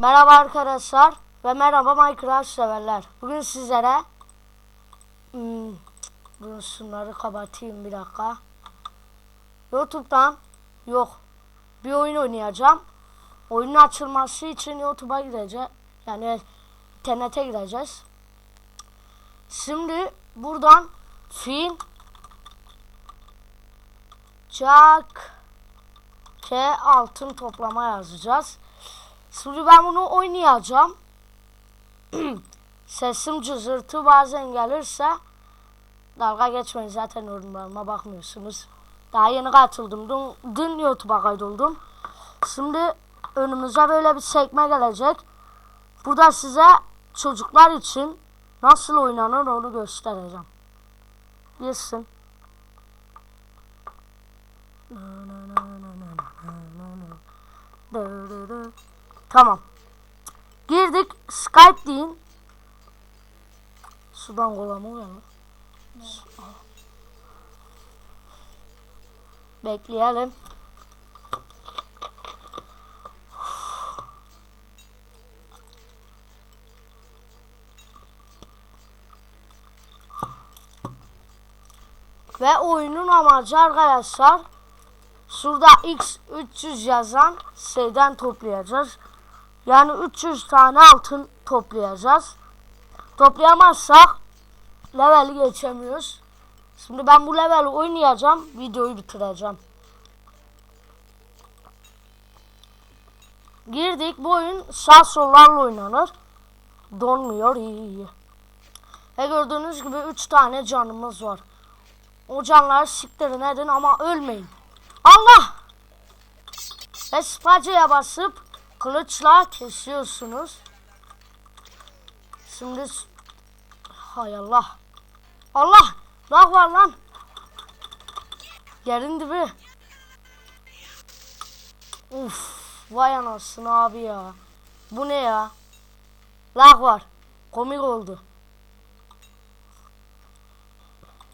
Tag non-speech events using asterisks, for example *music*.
Merhaba arkadaşlar ve merhaba Minecraft severler. Bugün sizlere hmm, dur şunları kapatayım bir dakika. YouTube'dan yok bir oyun oynayacağım. Oyunun açılması için YouTube'a gideceğiz. Yani internete gireceğiz. Şimdi buradan fin Jack K altın toplama yazacağız. Şimdi ben bunu oynayacağım. *clears throat* Sesim cızırtı bazen gelirse dalga geçmeyin zaten yorumlarıma bakmıyorsunuz. Daha yeni katıldım. Dün, dün YouTube'a kaydoldum. Şimdi önümüze böyle bir sekme gelecek. Burada size çocuklar için nasıl oynanır onu göstereceğim. Girsin. Tamam. Girdik. Skype deyin. Sudan kola mı uyanır? Bekleyelim. Ve oyunun amacı arkadaşlar şurada X300 yazan şeyden toplayacağız. Yani 300 tane altın toplayacağız. Toplayamazsak leveli geçemiyoruz. Şimdi ben bu leveli oynayacağım. Videoyu bitireceğim. Girdik. Bu oyun sağ sollarla oynanır. Donmuyor. iyi iyi. Ve gördüğünüz gibi 3 tane canımız var. O canları siktirin edin ama ölmeyin. Allah! Ve spacıya basıp kılıçla kesiyorsunuz. Şimdi hay Allah. Allah! Lag var lan. Yerin dibi. Uf, vay anasını abi ya. Bu ne ya? Lag var. Komik oldu.